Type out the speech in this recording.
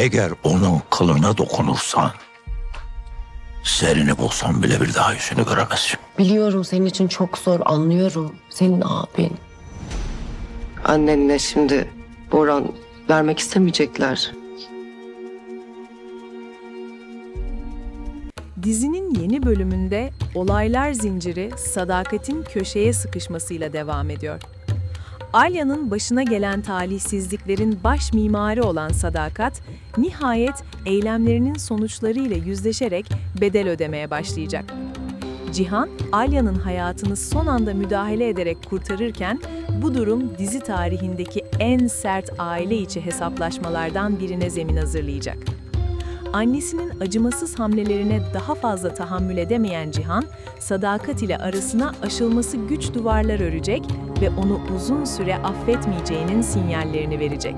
Eğer onun kılına dokunursan, serini bulsam bile bir daha yüzünü göremezsin. Biliyorum senin için çok zor anlıyorum. Senin abin. Annenle şimdi Boran vermek istemeyecekler. Dizinin yeni bölümünde olaylar zinciri Sadakat'in köşeye sıkışmasıyla devam ediyor. Alya'nın başına gelen talihsizliklerin baş mimarı olan Sadakat, nihayet eylemlerinin sonuçlarıyla yüzleşerek bedel ödemeye başlayacak. Cihan, Alya'nın hayatını son anda müdahale ederek kurtarırken, bu durum dizi tarihindeki en sert aile içi hesaplaşmalardan birine zemin hazırlayacak. Annesinin acımasız hamlelerine daha fazla tahammül edemeyen Cihan, Sadakat ile arasına aşılması güç duvarlar örecek ve onu uzun süre affetmeyeceğinin sinyallerini verecek.